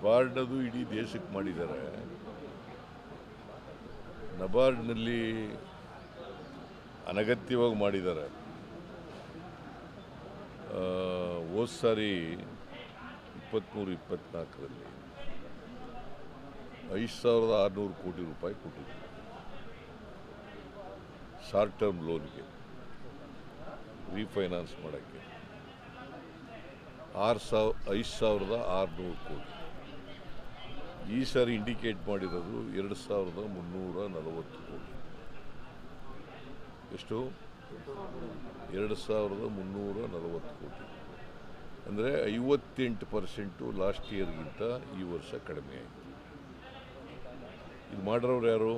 ನಬಾರ್ಡದು ಇಡೀ ದೇಶಕ್ಕೆ ಮಾಡಿದ್ದಾರೆ ನಬಾರ್ಡ್ನಲ್ಲಿ ಅನಗತ್ಯವಾಗಿ ಮಾಡಿದ್ದಾರೆ ಹೋದ ಸಾರಿ ಇಪ್ಪತ್ತ್ಮೂರು ಇಪ್ಪತ್ತ್ನಾಲ್ಕರಲ್ಲಿ ಐದು ಸಾವಿರದ ಆರುನೂರು ಕೋಟಿ ರೂಪಾಯಿ ಕೊಟ್ಟಿದ್ರು. ಶಾರ್ಟ್ ಟರ್ಮ್ ಲೋನ್ಗೆ ರೀಫೈನಾನ್ಸ್ ಮಾಡೋಕ್ಕೆ. ಆರು ಸಾವಿರ ಐದು ಸಾವಿರದ ಆರುನೂರು ಕೋಟಿ. ಈ ಸಾರಿ ಇಂಡಿಕೇಟ್ ಮಾಡಿರೋದು ಎರಡು ಸಾವಿರದ ಮುನ್ನೂರ ನಲವತ್ತು ಕೋಟಿ. ಎಷ್ಟು? ಎರಡು ಸಾವಿರದ ಮುನ್ನೂರ ನಲವತ್ತು ಕೋಟಿ. ಅಂದರೆ ಐವತ್ತೆಂಟು ಪರ್ಸೆಂಟು ಲಾಸ್ಟ್ ಇಯರ್ಗಿಂತ ಈ ವರ್ಷ ಕಡಿಮೆ ಆಯಿತು. ಇದು ಮಾಡಿರೋರು ಯಾರು?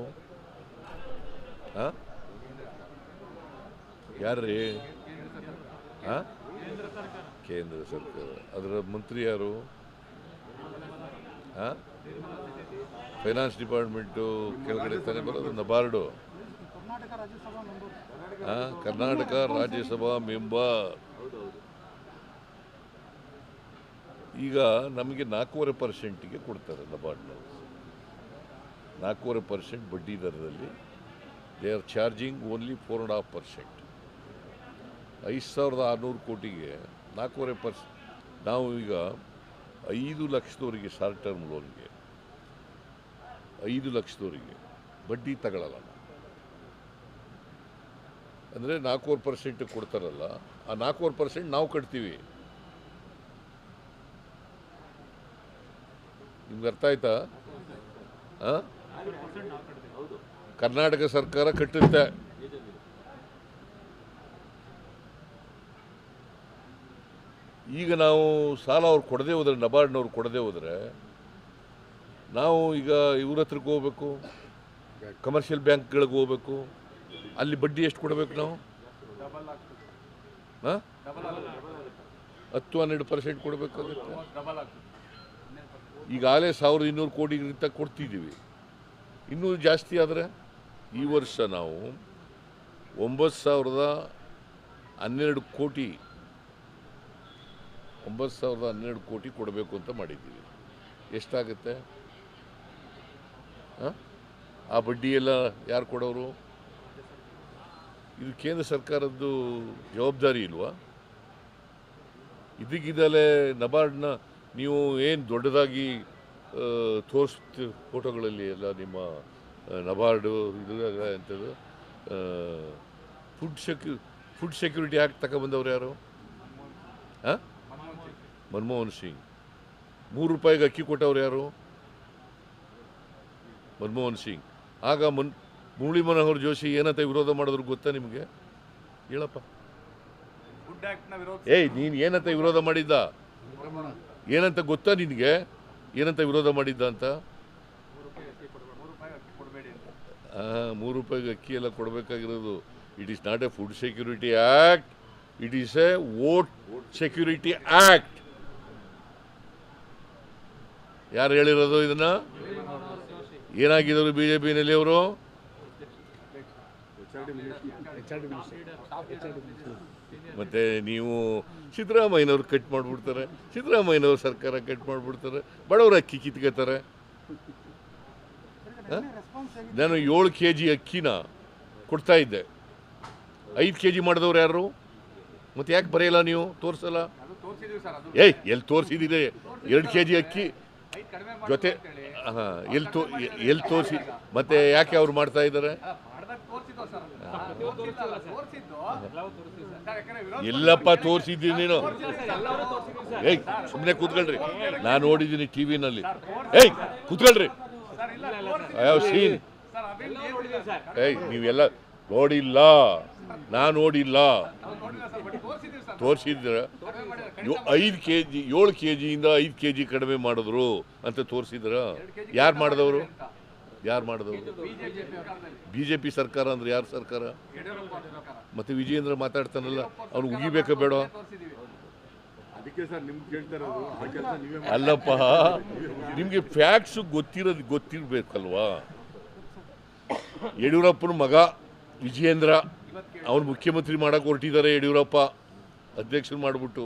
ಹಾಂ ಯಾರ್ರೀ? ಹಾಂ ಕೇಂದ್ರ ಸರ್ಕಾರ. ಅದರ ಮಂತ್ರಿ ಯಾರು? ಫೈನಾನ್ಸ್ ಡಿಪಾರ್ಟ್ಮೆಂಟು ಕೆಳಗಡೆ ತಾನೇ ಬರೋದು ನಬಾರ್ಡು ಕರ್ನಾಟಕ ರಾಜ್ಯಸಭಾ ಮೆಂಬರ್ ಈಗ ನಮಗೆ ನಾಲ್ಕೂವರೆ ಪರ್ಸೆಂಟಿಗೆ ಕೊಡ್ತಾರೆ ನಬಾರ್ಡ್ನ ನಾಲ್ಕೂವರೆ ಪರ್ಸೆಂಟ್ ಬಡ್ಡಿ ದರದಲ್ಲಿ. They are charging only four and half percent ಐದು ಸಾವಿರದ ಆರುನೂರು ಕೋಟಿಗೆ ನಾಲ್ಕೂವರೆ ಪರ್ಸೆಂಟ್ ನಾವು ಈಗ ಐದು ಲಕ್ಷದವರಿಗೆ ಶಾರ್ಟ್ ಟರ್ಮ್ ಲೋನ್ಗೆ ಐದು ಲಕ್ಷದವರಿಗೆ ಬಡ್ಡಿ ತಗೊಳ್ಳಲ್ಲ. ಅಂದರೆ ನಾಲ್ಕೂವರೆ ಪರ್ಸೆಂಟ್ ಕೊಡ್ತಾರಲ್ಲ ಆ ನಾಲ್ಕೂವರೆ ಪರ್ಸೆಂಟ್ ನಾವು ಕಟ್ತೀವಿ ನಿಮ್ಗೆ ಅರ್ಥ ಆಯ್ತಾ? ಕರ್ನಾಟಕ ಸರ್ಕಾರ ಕಟ್ಟುತ್ತೆ ಈಗ ನಾವು ಸಾಲ ಅವ್ರು ಕೊಡದೆ ಹೋದರೆ, ನಬಾರ್ಡ್ನವ್ರು ಕೊಡದೆ ಹೋದರೆ, ನಾವು ಈಗ ಇವ್ರ ಹತ್ರಕ್ಕೆ ಹೋಗ್ಬೇಕು ಕಮರ್ಷಿಯಲ್ ಬ್ಯಾಂಕ್ಗಳಿಗೆ ಹೋಗ್ಬೇಕು, ಅಲ್ಲಿ ಬಡ್ಡಿ ಎಷ್ಟು ಕೊಡಬೇಕು ನಾವು? ಹಾಂ? ಹತ್ತು ಹನ್ನೆರಡು ಪರ್ಸೆಂಟ್ ಕೊಡಬೇಕಾಗುತ್ತೆ ಈಗಾಗಲೇ ಸಾವಿರದ ಇನ್ನೂರು ಕೋಟಿಗಿಂತ ಕೊಡ್ತಿದ್ದೀವಿ. ಇನ್ನೂ ಜಾಸ್ತಿ ಆದರೆ ಈ ವರ್ಷ ನಾವು ಒಂಬತ್ತು ಸಾವಿರದ ಹನ್ನೆರಡು ಕೋಟಿ ಒಂಬತ್ತು ಸಾವಿರದ ಹನ್ನೆರಡು ಕೋಟಿ ಕೊಡಬೇಕು ಅಂತ ಮಾಡಿದ್ದೀವಿ. ಎಷ್ಟಾಗುತ್ತೆ? ಆ? ಆ ಬಡ್ಡಿ ಎಲ್ಲ ಯಾರು ಕೊಡೋರು? ಇದು ಕೇಂದ್ರ ಸರ್ಕಾರದ್ದು ಜವಾಬ್ದಾರಿ ಇಲ್ವಾ? ಇದಕ್ಕಿದ್ದಲೇ ನಬಾರ್ಡ್ನ ನೀವು ಏನು ದೊಡ್ಡದಾಗಿ ತೋರಿಸ್ತೀವಿ ಫೋಟೋಗಳಲ್ಲಿ ಎಲ್ಲ ನಿಮ್ಮ ನಬಾರ್ಡು ಇದು ಎಂಥದ್ದು ಫುಡ್ ಸೆಕ್ಯೂ, ಫುಡ್ ಸೆಕ್ಯೂರಿಟಿ ಆ್ಯಕ್ಟ್ ತಗೊಬಂದವ್ರು ಯಾರು? ಹಾಂ? ಮನಮೋಹನ್ ಸಿಂಗ್. ಮೂರು ರೂಪಾಯಿಗೆ ಅಕ್ಕಿ ಕೊಟ್ಟವ್ರು ಯಾರು? ಮನಮೋಹನ್ ಸಿಂಗ್. ಆಗ ಮನ್ ಮುರಳಿ ಮನೋಹರ್ ಜೋಶಿ ಏನಂತ ವಿರೋಧ ಮಾಡಿದ್ರು ಗೊತ್ತಾ ನಿಮಗೆ? ಹೇಳಪ್ಪ. ಏಯ್ ನೀನು ಏನಂತ ವಿರೋಧ ಮಾಡಿದ್ದ? ಏನಂತ ಗೊತ್ತಾ ನಿನಗೆ? ಏನಂತ ವಿರೋಧ ಮಾಡಿದ್ದ ಅಂತ? ಆ, ಮೂರು ರೂಪಾಯಿಗೆ ಅಕ್ಕಿ ಎಲ್ಲ ಕೊಡಬೇಕಾಗಿರೋದು. It is not a food security act it is a vote security act ಯಾರು ಹೇಳಿರೋದು ಇದನ್ನು? ಏನಾಗಿದ್ದರು ಬಿ ಜೆ ಪಿನಲ್ಲಿ ಅವರು? ಮತ್ತೆ ನೀವು ಸಿದ್ದರಾಮಯ್ಯನವ್ರು ಕಟ್ ಮಾಡಿಬಿಡ್ತಾರೆ. ಸಿದ್ದರಾಮಯ್ಯನವ್ರ ಸರ್ಕಾರ ಕಟ್ ಮಾಡಿಬಿಡ್ತಾರೆ. ಬಡವರ ಅಕ್ಕಿ ಕಿತ್ಕೋತಾರೆ. ನಾನು ಏಳು ಕೆ ಜಿ ಅಕ್ಕಿನ ಕೊಡ್ತಾ ಇದ್ದೆ. ಐದು ಕೆ ಜಿ ಮಾಡಿದವ್ರು ಯಾರು? ಮತ್ತೆ ಯಾಕೆ ಬರೆಯಲ್ಲ ನೀವು? ತೋರಿಸಲ್ಲ? ಏಯ್, ಎಲ್ಲಿ ತೋರಿಸಿದ್ದೀರಿ? ಎರಡು ಕೆ ಜಿ ಅಕ್ಕಿ. ಜೊತೆ ಹಾಂ ಎಲ್ಲಿ ತೋ ಎಲ್ಲಿ ತೋರಿಸಿ ಮತ್ತೆ ಯಾಕೆ ಅವ್ರು ಮಾಡ್ತಾ ಇದ್ದಾರೆ? ಮಾಡ್ದಾಗ ತೋರಿಸಿದ್ವು ಸರ್ ತೋರಿಸಿದ್ದು ಸರ್. ಯಾಕಂದ್ರೆ ವಿರೋಧ ಎಲ್ಲಪ್ಪ ತೋರಿಸಿದ್ದೀನಿ ನೀನು. ಏಯ್ ಸುಮ್ಮನೆ ಕೂತ್ಕೊಳ್ರಿ. ನಾನು ನೋಡಿದ್ದೀನಿ ಟಿ ವಿನಲ್ಲಿ ಏಯ್ ಕೂತ್ಕೊಳ್ರಿ. ಸರ್ ಇಲ್ಲ ಐ ಹ್ಯಾವ್ ಸೀನ್? ಏಯ್ ನೀವೆಲ್ಲ ನೋಡಿಲ್ಲ. ನಾನು ನೋಡಿಲ್ಲ. ತೋರಿಸಿದ್ರೆ ಐದು ಕೆ ಜಿ ಏಳು ಕೆ ಜಿಯಿಂದ ಐದು ಕೆ ಜಿ ಕಡಿಮೆ ಮಾಡಿದ್ರು ಅಂತ ತೋರಿಸಿದ್ರ ಯಾರು ಮಾಡಿದವರು? ಯಾರು ಮಾಡಿದವರು? ಬಿಜೆಪಿ ಬಿ ಜೆ ಪಿ ಸರ್ಕಾರ ಅಂದ್ರೆ ಯಾರು ಸರ್ಕಾರ? ಮತ್ತು ವಿಜಯೇಂದ್ರ ಮಾತಾಡ್ತಾನಲ್ಲ ಅವ್ನು ಉಗಿಬೇಕಾ ಬೇಡ. ಅಲ್ಲಪ್ಪ ನಿಮಗೆ ಫ್ಯಾಕ್ಟ್ಸ್ ಗೊತ್ತಿರೋದು ಗೊತ್ತಿರ್ಬೇಕಲ್ವಾ? ಯಡಿಯೂರಪ್ಪನ ಮಗ ವಿಜಯೇಂದ್ರ ಅವನು ಮುಖ್ಯಮಂತ್ರಿ ಮಾಡಕ್ಕೆ ಹೊರಟಿದ್ದಾರೆ ಯಡಿಯೂರಪ್ಪ. ಅಧ್ಯಕ್ಷರು ಮಾಡಿಬಿಟ್ಟು.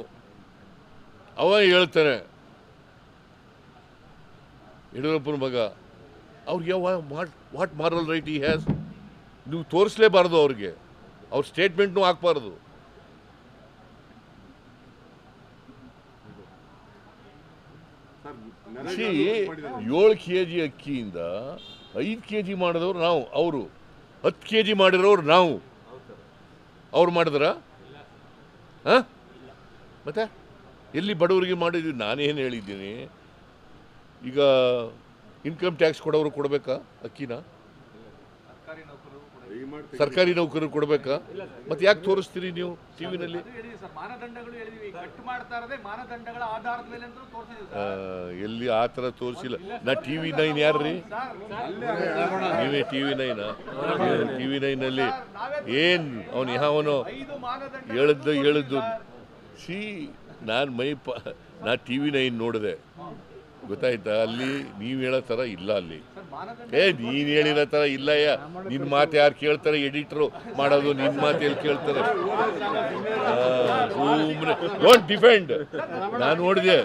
ಅವ ಹೇಳ್ತಾನೆ ಯಡಿಯೂರಪ್ಪನ ಮಗ ಅವ್ರಿಗೆ what what moral right he has ನೀವು ತೋರಿಸ್ಲೇಬಾರ್ದು ಅವ್ರಿಗೆ. ಅವ್ರ ಸ್ಟೇಟ್ಮೆಂಟ್ನು ಹಾಕ್ಬಾರ್ದು. ಏಳು ಕೆ ಜಿ ಅಕ್ಕಿಯಿಂದ ಐದು ಕೆ ಜಿ ಮಾಡಿದವ್ರು ನಾವು ಅವರು. ಹತ್ತು ಕೆ ಜಿ ಮಾಡಿರೋರು ನಾವು. ಅವ್ರು ಮಾಡಿದ್ರ? ಹಾಂ? ಮತ್ತೆ? ಎಲ್ಲಿ ಬಡವರಿಗೆ ಮಾಡಿದ್ವಿ ನಾನೇನು ಹೇಳಿದ್ದೀನಿ? ಈಗ ಇನ್ಕಮ್ ಟ್ಯಾಕ್ಸ್ ಕೊಡೋರು ಕೊಡಬೇಕಾ ಅಕ್ಕಿನ ಸರ್ಕಾರಿ ನೌಕರರು ಕೂಡ ದಯಮಾಡಿ ಸರ್ಕಾರಿ ನೌಕರರು ಕೊಡಬೇಕಾ? ಮತ್ತೆ ಯಾಕೆ ತೋರಿಸ್ತೀರಿ ನೀವು ಟಿ ವಿನಲ್ಲಿ? ಸರ್ ಮಾನದಂಡಗಳು ಹೇಳಿದ್ವಿ. ಕಟ್ ಮಾಡ್ತಾ ಮಾನದಂಡಗಳ ಆಧಾರದ ಮೇಲೆ ಅಂತ ತೋರಿಸಿದ್ವಿ ಸರ್. ಎಲ್ಲಿ ಆ ಥರ ತೋರಿಸಿಲ್ಲ. ನಾ ಟಿ ವಿ ನೈನ್ ಯಾರ್ರಿ? ನೀವೇ T V nine T V ನೈನಲ್ಲಿ ಏನು ಅವನು ಯಾವನು ಹೇಳದ್ದು ಹೇಳದ್ದು ಸಿ ನಾನು ಮೈ ಪ ನಾ ಟಿ ವಿ ನೈನ್ ನೋಡಿದೆ. ಗೊತ್ತಾಯ್ತಾ ಅಲ್ಲಿ ನೀವು ಹೇಳೋ ಥರ ಇಲ್ಲ ಅಲ್ಲಿ. ಏ ನೀನು ಹೇಳಿರೋ ಥರ ಇಲ್ಲಯ್ಯ ನಿನ್ನ ಮಾತು ಯಾರು ಕೇಳ್ತಾರೆ? ಎಡಿಟ್ರು ಮಾಡೋದು ನಿನ್ನ ಮಾತು ಎಲ್ಲಿ ಕೇಳ್ತಾರೆ ಸುಮ್ಮನೆ ಡೋಂಟ್ ಡಿಫೆಂಡ್ ನಾನು ನೋಡಿದೆ.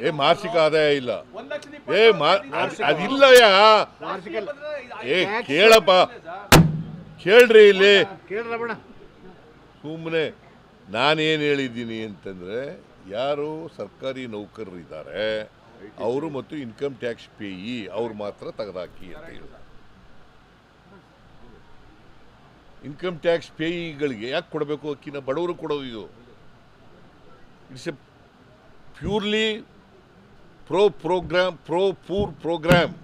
ಏ ಮಾರ್ಷಿಕ ಆದಾಯ ಇಲ್ಲ. ಏ ಅದಿಲ್ಲಯ್ಯ ಏ ಕೇಳಪ್ಪ. ಕೇಳ್ರಿ ಇಲ್ಲಿ. ಸುಮ್ಮನೆ ನಾನೇನು ಹೇಳಿದ್ದೀನಿ ಅಂತಂದರೆ ಯಾರು ಸರ್ಕಾರಿ ನೌಕರರಿದ್ದಾರೆ ಅವರು ಮತ್ತು ಇನ್ಕಮ್ ಟ್ಯಾಕ್ಸ್ ಪೇಯಿ ಅವ್ರು ಮಾತ್ರ ತೆಗೆದಾಕಿ ಅಂತ ಹೇಳಿ ಇನ್ಕಮ್ ಟ್ಯಾಕ್ಸ್ ಪೇಯಿಗಳಿಗೆ ಯಾಕೆ ಕೊಡಬೇಕು ಅಕ್ಕಿನ? ಬಡವರು ಕೊಡೋದು ಇದು. It's a purely pro program pro poor program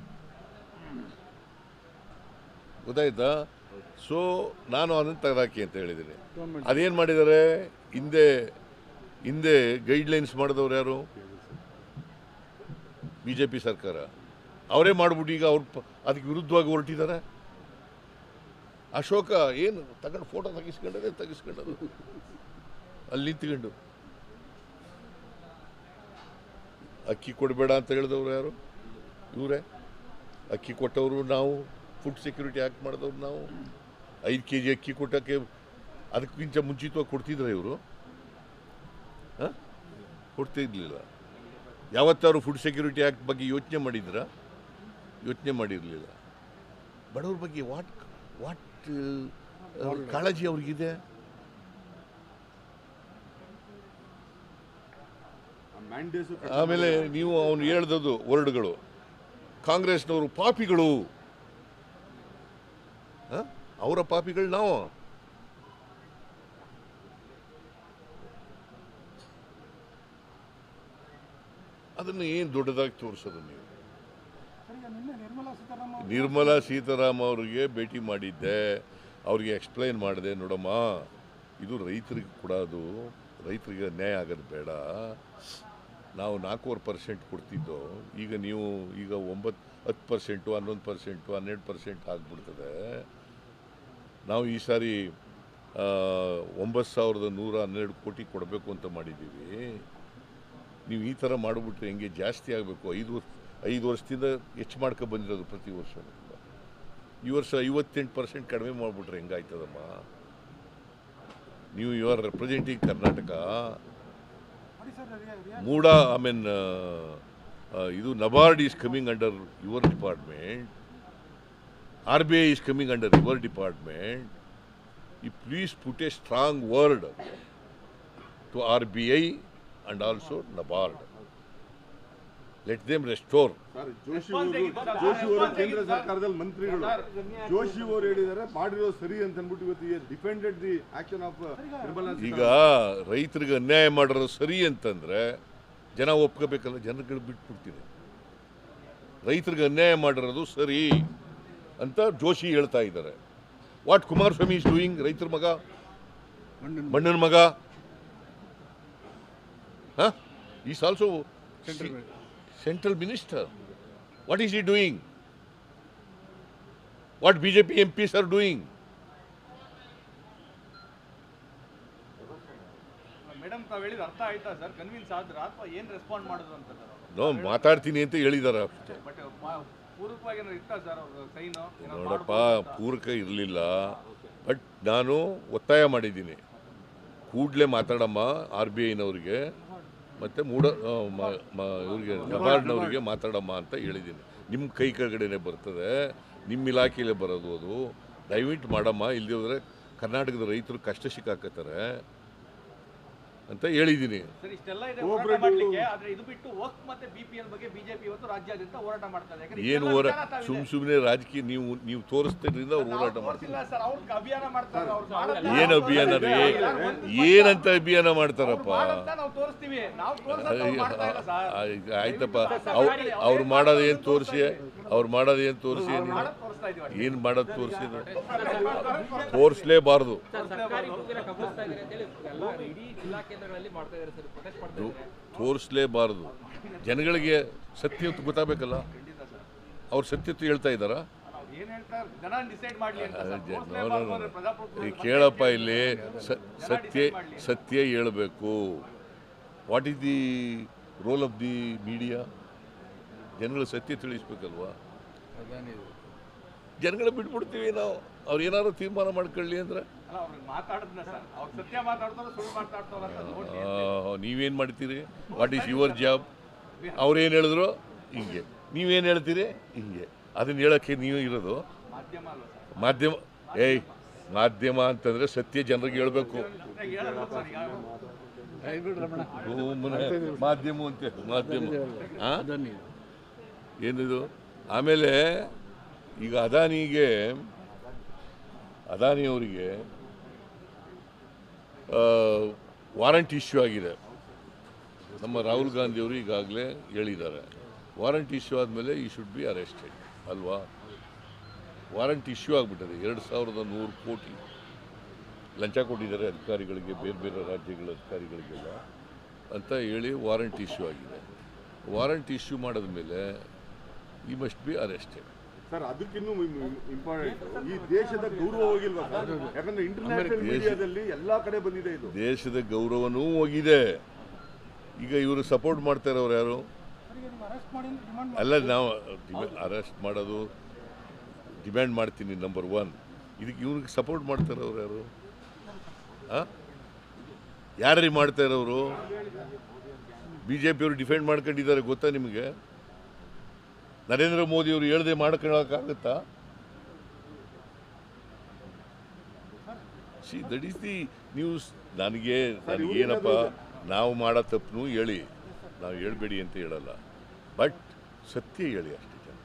ಗೊತ್ತಾಯ್ತಾ? ಸೊ ನಾನು ಅದನ್ನು ತೆಗೆದಾಕಿ ಅಂತ ಹೇಳಿದ್ದೀನಿ. ಅದೇನು ಮಾಡಿದ್ದಾರೆ? ಹಿಂದೆ ಹಿಂದೆ ಗೈಡ್ಲೈನ್ಸ್ ಮಾಡಿದವ್ರು ಯಾರು? ಬಿ ಜೆ ಪಿ ಸರ್ಕಾರ. ಅವರೇ ಮಾಡ್ಬಿಟ್ಟು ಈಗ ಅವ್ರು ಅದಕ್ಕೆ ವಿರುದ್ಧವಾಗಿ ಹೊರಟಿದ್ದಾರೆ ಅಶೋಕ ಏನು ತಗೊಂಡು ಫೋಟೋ ತೆಗಿಸ್ಕೊಂಡದೆ ತೆಗಿಸ್ಕೊಂಡದು ಅಲ್ಲಿ ನಿಂತ್ಕೊಂಡು. ಅಕ್ಕಿ ಕೊಡಬೇಡ ಅಂತ ಹೇಳಿದವರು ಯಾರು? ಇವರೇ. ಅಕ್ಕಿ ಕೊಟ್ಟವರು ನಾವು. ಫುಡ್ ಸೆಕ್ಯೂರಿಟಿ ಆ್ಯಕ್ಟ್ ಮಾಡಿದವ್ರು ನಾವು. ಐದು ಕೆ ಜಿ ಅಕ್ಕಿ ಕೊಟ್ಟಕ್ಕೆ ಅದಕ್ಕಿಂತ ಮುಂಚಿತವಾಗಿ ಕೊಡ್ತಿದ್ರೆ ಇವರು? ಹಾಂ? ಕೊಡ್ತಾ ಇರಲಿಲ್ಲ. ಯಾವತ್ತಾರು ಫುಡ್ ಸೆಕ್ಯೂರಿಟಿ ಆ್ಯಕ್ಟ್ ಬಗ್ಗೆ ಯೋಚನೆ ಮಾಡಿದ್ರ? ಯೋಚನೆ ಮಾಡಿರಲಿಲ್ಲ. ಬಡವ್ರ ಬಗ್ಗೆ ವಾಟ್ ವಾಟ್ ಕಾಳಜಿ ಅವ್ರಿಗಿದೆ? ಆಮೇಲೆ ನೀವು ಅವನು ಹೇಳ್ದದು ವರ್ಡ್ಗಳು. ಕಾಂಗ್ರೆಸ್ನವರು ಪಾಪಿಗಳು? ಅವರ ಪಾಪಿಗಳು ನಾವು. ಅದನ್ನು ಏನು ದೊಡ್ಡದಾಗಿ ತೋರಿಸೋದು ನೀವು? ನಿರ್ಮಲಾ ಸೀತಾರಾಮ್ ಅವರಿಗೆ ಭೇಟಿ ಮಾಡಿದ್ದೆ. ಅವ್ರಿಗೆ ಎಕ್ಸ್ಪ್ಲೈನ್ ಮಾಡಿದೆ ನೋಡಮ್ಮ ಇದು ರೈತರಿಗೆ ಕೊಡೋದು ರೈತರಿಗೆ ಅನ್ಯಾಯ ಆಗೋದು ಬೇಡ. ನಾವು ನಾಲ್ಕೂವರೆ ಪರ್ಸೆಂಟ್ ಕೊಡ್ತಿದ್ದೋ ಈಗ ನೀವು ಈಗ ಒಂಬತ್ತು ಹತ್ತು ಪರ್ಸೆಂಟು ಹನ್ನೊಂದು ಪರ್ಸೆಂಟು ಹನ್ನೆರಡು ಪರ್ಸೆಂಟ್ ಆಗಿಬಿಡ್ತದೆ. ನಾವು ಈ ಸಾರಿ ಒಂಬತ್ತು ಸಾವಿರದ ನೂರ ಹನ್ನೆರಡು ಕೋಟಿ ಕೊಡಬೇಕು ಅಂತ ಮಾಡಿದ್ದೀವಿ. ನೀವು ಈ ಥರ ಮಾಡಿಬಿಟ್ರೆ ಹೆಂಗೆ ಜಾಸ್ತಿ ಆಗಬೇಕು? ಐದು ವರ್ಷ, ಐದು ವರ್ಷದಿಂದ ಹೆಚ್ಚು ಮಾಡ್ಕೊ ಬಂದಿರೋದು ಪ್ರತಿ ವರ್ಷ. ಈ ವರ್ಷ ಐವತ್ತೆಂಟು ಪರ್ಸೆಂಟ್ ಕಡಿಮೆ ಮಾಡಿಬಿಟ್ರೆ ಹೆಂಗಾಯ್ತದಮ್ಮ ನೀವು ಯು ಆರ್ ರೆಪ್ರೆಸೆಂಟಿಂಗ್ ಕರ್ನಾಟಕ. ಮೂಡ, ಐ ಮೀನ್ ಇದು NABARD is coming under your department. R B I is coming under your department. ಈ please put a strong word to R B I. And also NABARD let them restore Joshi ಅವರು ಜೋಶಿ ಅವರು ಕೇಂದ್ರ ಸರ್ಕಾರದಲ್ಲಿ ಮಂತ್ರಿಗಳು. ಜೋಶಿ ಅವರು ಹೇಳಿದ್ದಾರೆ ಮಾಡಿರೋ ಸರಿ ಅಂತ ಅಂದ್ಬಿಟ್ಟು ಇವತ್ತು defended the action of Nirmala ಈಗ ರೈತರಿಗೆ ಅನ್ಯಾಯ ಮಾಡಿರೋದು ಸರಿ ಅಂತಂದ್ರೆ ಜನ ಒಪ್ಕೋಬೇಕಲ್ಲ ಜನಗಳು ಬಿಟ್ಬಿಡ್ತೀನಿ ರೈತರಿಗೆ ಅನ್ಯಾಯ ಮಾಡಿರೋದು ಸರಿ ಅಂತ ಜೋಶಿ ಹೇಳ್ತಾ ಇದ್ದಾರೆ. ವಾಟ್ ಕುಮಾರಸ್ವಾಮಿ ಇಸ್ ಡೂಯಿಂಗ್ ರೈತರ ಮಗ. ಮಣ್ಣಿನ ಮಗ is also central minister what is he doing what B J P M Ps are doing madam ತಾವ್ ಹೇಳಿದ ಅರ್ಥ ಆಯ್ತಾ ಸರ್? ಕನ್ವಿನ್ಸ್ ಆದ್ರ ಅಥವಾ ಏನ್ ರೆಸ್ಪಾಂಡ್ ಮಾಡಿದ್ರು ಅಂತ ಸರ್ ನೋ ಮಾತಾಡ್ತೀನಿ ಅಂತ ಹೇಳಿದಾರ ನೋಡಪ್ಪ ಪೂರಕ ಇರಲಿಲ್ಲ. ಬಟ್ ನಾನು ಒತ್ತಾಯ ಮಾಡಿದ್ದೀನಿ. ಕೂಡಲೇ ಮಾತಾಡಮ್ಮ ಆರ್ ಬಿ ಐನವ್ರಿಗೆ ಮತ್ತು ಮೂಡ ಇವರಿಗೆ, ನಬಾರ್ಡ್ನವರಿಗೆ ಮಾತಾಡಮ್ಮ ಅಂತ ಹೇಳಿದ್ದೀನಿ. ನಿಮ್ಮ ಕೈ ಕೆಳಗಡೆನೆ ಬರ್ತದೆ, ನಿಮ್ಮ ಇಲಾಖೆಯಲ್ಲೇ ಬರೋದು ಅದು. ದಯವಿಟ್ಟು ಮಾಡಮ್ಮ ಇಲ್ಲದಿದ್ರೆ ಕರ್ನಾಟಕದ ರೈತರು ಕಷ್ಟ ಸಿಕ್ಕಾಕತ್ತಾರೆ. ಅಂತ ಹೇಳಿದ್ದೀನಿ. ಸರ್ ಇಷ್ಟೆಲ್ಲ ಇದೆ ಮಾಡ್ಲಿಕ್ಕೆ ಆದ್ರೆ ಇದು ಬಿಟ್ಟು ವಕ್ ಮತ್ತೆ ಬಿಪಿಎಲ್ ಬಗ್ಗೆ ಬಿಜೆಪಿ ಇವತ್ತು ರಾಜ್ಯಾದ್ಯಂತ ಹೋರಾಟ ಮಾಡ್ತಾ ಇದೆ ಏನು ಹೋರ ಸುಮ್ ಸುಮ್ಮನೆ ರಾಜಕೀಯ ನೀವು ನೀವು ತೋರಿಸ್ತಿದ್ರಿಂದ ಅವ್ರು ಹೋರಾಟ ಮಾಡ್ತಾರೆ. ತೋರ್ಸಿಲ್ಲ ಸರ್ ಅವ್ರು ಅಭಿಯಾನ ಮಾಡ್ತಾರೆ ಅವ್ರು ಏನು ಅಭಿಯಾನ ರೀ? ಏನಂತ ಅಭಿಯಾನ ಮಾಡ್ತಾರಪ್ಪ? ಆಯ್ತಪ್ಪ. ಅವ್ ಅವ್ರು ಮಾಡೋದು ಏನು ತೋರಿಸಿ? ಅವ್ರು ಮಾಡೋದು ಏನು ತೋರಿಸಿ ಏನು ಮಾಡೋದು ತೋರಿಸಿ ತೋರಿಸ್ಲೇಬಾರ್ದು. ತೋರಿಸ್ಲೇಬಾರ್ದು. ಜನಗಳಿಗೆ ಸತ್ಯತ್ತು ಗೊತ್ತಾಗಬೇಕಲ್ಲ? ಅವ್ರು ಸತ್ಯತ್ತು ಹೇಳ್ತಾ ಇದ್ದಾರಾ? ಕೇಳಪ್ಪ ಇಲ್ಲಿ. ಸತ್ಯ ಸತ್ಯ ಹೇಳಬೇಕು. What is the role of the media ಜನಗಳು ಸತ್ಯ ತಿಳಿಸ್ಬೇಕಲ್ವಾ? ಜನಗಳ ಬಿಟ್ಬಿಡ್ತೀವಿ ನಾವು. ಅವ್ರು ಏನಾದ್ರು ತೀರ್ಮಾನ ಮಾಡ್ಕೊಳ್ಳಿ ಅಂದ್ರೆ? ಅಲ್ಲ ಅವ್ರಿಗೆ ಸರ್. ಅವ್ರು ಸತ್ಯ ಮಾತಾಡ್ತಾರೋ ಸುಳ್ಳು ಮಾತಾಡ್ತಾರ ಅಂತ ನೋಡ್ಲಿ ನೀವೇನು ಮಾಡ್ತೀರಿ? ವಾಟ್ ಈಸ್ ಯುವರ್ ಜಾಬ್ ಅವ್ರೇನು ಹೇಳಿದ್ರು? ಹಿಂಗೆ. ನೀವೇನು ಹೇಳ್ತೀರಿ? ಹಿಂಗೆ. ಅದನ್ನ ಹೇಳೋಕ್ಕೆ ನೀವು ಇರೋದು? ಮಾಧ್ಯಮ ಅಲ್ವಾ ಸರ್? ಮಾಧ್ಯಮ ಏಯ್ ಮಾಧ್ಯಮ ಅಂತಂದ್ರೆ ಸತ್ಯ ಜನರಿಗೆ ಹೇಳಬೇಕು. ಮಾಧ್ಯಮ ಅಂತ ಮಾಧ್ಯಮ. ಆ? ಏನಿದು? ಆಮೇಲೆ ಈಗ ಅದಾನಿಗೆ, ಅದಾನಿಯವರಿಗೆ ವಾರಂಟ್ ಇಶ್ಯೂ ಆಗಿದೆ. ನಮ್ಮ ರಾಹುಲ್ ಗಾಂಧಿಯವರು ಈಗಾಗಲೇ ಹೇಳಿದ್ದಾರೆ. ವಾರಂಟ್ ಇಶ್ಯೂ ಆದಮೇಲೆ ಈ ಶುಡ್ ಬಿ ಅರೆಸ್ಟೆಡ್ ಅಲ್ವಾ? ವಾರಂಟ್ ಇಶ್ಯೂ ಆಗಿಬಿಟ್ಟಿದೆ. ಎರಡು ಸಾವಿರದ ನೂರು ಕೋಟಿ ಲಂಚ ಕೊಟ್ಟಿದ್ದಾರೆ ಅಧಿಕಾರಿಗಳಿಗೆ, ಬೇರೆ ಬೇರೆ ರಾಜ್ಯಗಳ ಅಧಿಕಾರಿಗಳಿಗೆಲ್ಲ ಅಂತ ಹೇಳಿ ವಾರಂಟ್ ಇಶ್ಯೂ ಆಗಿದೆ. ವಾರಂಟ್ ಇಶ್ಯೂ ಮಾಡಿದ ಮೇಲೆ he must be arrested sir ಅದಕ್ಕಿನ್ನೂ important ಈ ದೇಶದ ಗೌರವ ಹೋಗಿಲ್ವಾ ಸರ್ ಯಾಕಂದ್ರೆ ಇಂಟರ್ನ್ಯಾಷನಲ್ ಮೀಡಿಯಾದಲ್ಲಿ ಎಲ್ಲಾ ಕಡೆ ಬಂದಿದೆ ಇದು. ದೇಶದ ಗೌರವನೂ ಹೋಗಿದೆ. ಈಗ ಇವರು ಸಪೋರ್ಟ್ ಮಾಡ್ತಾ ಅವ್ರು ಯಾರು? ಅಲ್ಲ ನಾವು ಅರೆಸ್ಟ್ ಮಾಡೋದು ಡಿಮ್ಯಾಂಡ್ ಮಾಡ್ತೀನಿ ನಂಬರ್ ಒನ್ ಇದಕ್ಕೆ ಇವ್ರಿಗೆ ಸಪೋರ್ಟ್ ಮಾಡ್ತಾರೆ ಅವ್ರು ಯಾರು ಯಾರೀ ಮಾಡ್ತಾ ಇರೋರು ಬಿ ಜೆ ಪಿಯವರು ಡಿಫೆಂಡ್ ಮಾಡ್ಕೊಂಡಿದ್ದಾರೆ ಗೊತ್ತಾ ನಿಮಗೆ? ನರೇಂದ್ರ ಮೋದಿ ಹೇಳದೆ ಹೇಳ್ದೆ ಮಾಡ್ಕೊಳಕ್ಕಾಗತ್ತಾ see that is the news ನನಗೆ ನನಗೇನಪ್ಪ ನಾವು ಮಾಡೋ ತಪ್ಪು ಹೇಳಿ. ನಾವು ಹೇಳಬೇಡಿ ಅಂತ ಹೇಳಲ್ಲ. ಬಟ್ ಸತ್ಯ ಹೇಳಿ ಅಷ್ಟೇ ಜನ.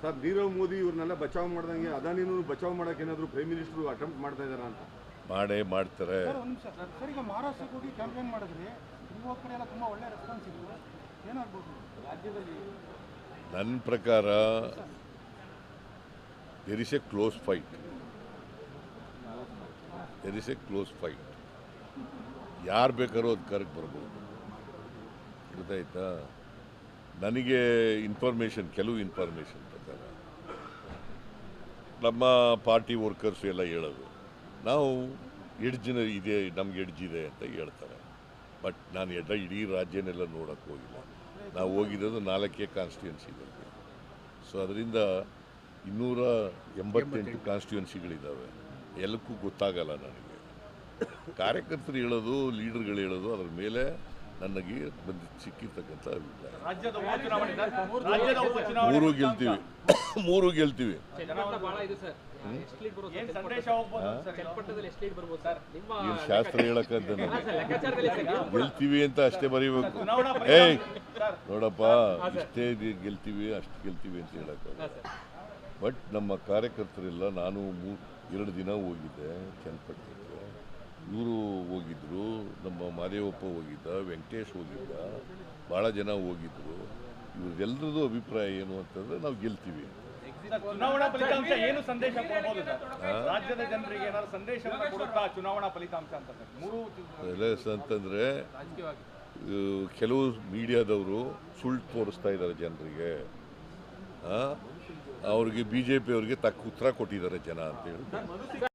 ಸರ್ ನೀರವ್ ಮೋದಿ ಇವ್ರನ್ನೆಲ್ಲ ಬಚಾವ್ ಮಾಡ್ದಂಗೆ ಅದಾನಿನೂ ಬಚಾವ್ ಮಾಡಕ್ಕೆ ಏನಾದರೂ ಪ್ರೈಮ್ ಮಿನಿಸ್ಟರ್ ಅಟೆಂಪ್ಟ್ ಮಾಡ್ತಾ ಇದಾರ ಅಂತ? ಮಾಡೇ ಮಾಡ್ತಾರೆ. ಸರ್ ಈಗ ಮಹಾರಾಷ್ಟ್ರಕ್ಕೆ ಹೋಗಿ ಕ್ಯಾಂಪೇನ್ ಮಾಡಿದ್ರಿ ಎಲ್ಲ ತುಂಬ ಒಳ್ಳೆ ರೆಸ್ಪಾನ್ಸ್ ಇದೆ ಏನಾಗ್ಬೋದು? ರಾಜ್ಯದಲ್ಲಿ ನನ್ನ ಪ್ರಕಾರ there is a close fight there is a close fight ಯಾರು ಬೇಕಾದ್ರೂ ಕರೆಕ್ಟ್ ಬರ್ಬೋದು. ಗೊತ್ತಾಯ್ತಾ ನನಗೆ ಇನ್ಫಾರ್ಮೇಷನ್ ಕೆಲವು ಇನ್ಫಾರ್ಮೇಷನ್ ಪ್ರಕಾರ, ನಮ್ಮ ಪಾರ್ಟಿ ವರ್ಕರ್ಸ್ ಎಲ್ಲ ಹೇಳೋದು, ನಾವು ಎಡ್ಜಿನ ಇದೆ, ನಮ್ಗೆ ಇದೆ ಅಂತ ಹೇಳ್ತಾರೆ. ಬಟ್ ನಾನು ಎಲ್ಲ ಇಡೀ ರಾಜ್ಯನೆಲ್ಲ ನೋಡೋಕ್ಕೆ ಹೋಗಿಲ್ಲ. ನಾವು ಹೋಗಿರೋದು ನಾಲ್ಕೇ ಕಾನ್ಸ್ಟಿಟ್ಯೂನ್ಸಿಗಳಿಗೆ ಸೊ ಅದರಿಂದ ಇನ್ನೂರ ಎಂಬತ್ತೆಂಟು ಕಾನ್ಸ್ಟಿಟ್ಯೂನ್ಸಿಗಳಿದ್ದಾವೆ ಎಲ್ಲಕ್ಕೂ ಗೊತ್ತಾಗಲ್ಲ ನನಗೆ. ಕಾರ್ಯಕರ್ತರು ಹೇಳೋದು ಲೀಡರ್ಗಳು ಹೇಳೋದು ಅದರ ಮೇಲೆ ನನಗೆ ಬಂದು ಸಿಕ್ಕಿರ್ತಕ್ಕಂಥ ಅಭಿಪ್ರಾಯ. ಮೂರು ಗೆಲ್ತೀವಿ. ಮೂರು ಗೆಲ್ತೀವಿ. ಶಾಸ್ತ್ರ ಹೇಳಕ್ಕಂತ ಗೆಲ್ತೀವಿ ಅಂತ ಅಷ್ಟೇ ಬರೀಬೇಕು. ಏಯ್ ನೋಡಪ್ಪ ಇಷ್ಟೇ ಗೆಲ್ತೀವಿ ಅಷ್ಟು ಗೆಲ್ತೀವಿ ಅಂತ ಹೇಳಕ್ಕೆ ಬಟ್ ನಮ್ಮ ಕಾರ್ಯಕರ್ತರೆಲ್ಲ ನಾನು ಮೂ ಎರಡು ದಿನ ಹೋಗಿದ್ದೆ ಚನ್ನಪಟ್ಟಣಕ್ಕೆ ಇವರು ಹೋಗಿದ್ರು ನಮ್ಮ ಮಾದೇವಪ್ಪ ಹೋಗಿದ್ದ ವೆಂಕಟೇಶ್ ಹೋಗಿದ್ದ ಭಾಳ ಜನ ಹೋಗಿದ್ರು. ಇವ್ರದ್ದೆಲ್ಲರದ್ದು ಅಭಿಪ್ರಾಯ ಏನು ಅಂತಂದ್ರೆ ನಾವು ಗೆಲ್ತೀವಿ ಚುನಾವಣಾ ಫಲಿತಾಂಶ ಏನು ಸಂದೇಶ ಕೊಡ್ಬೋದು ಸರ್? ರಾಜ್ಯದ ಜನರಿಗೆ ಏನಾದ್ರು ಸಂದೇಶವನ್ನ ಕೊಡುತ್ತಾ ಚುನಾವಣಾ ಫಲಿತಾಂಶ ಅಂತ ಸರ್? ಮೂರು ಎಲ್ಲ ಅಂತಂದರೆ ಕೆಲವು ಮೀಡಿಯಾದವರು ಸುಳ್ಳು ತೋರಿಸ್ತಾ ಇದ್ದಾರೆ ಜನರಿಗೆ. ಅವ್ರಿಗೆ ಬಿ ಜೆ ಅವರಿಗೆ ತಕ್ಕ ಉತ್ತರ ಕೊಟ್ಟಿದ್ದಾರೆ ಜನ ಅಂತ ಹೇಳಿ.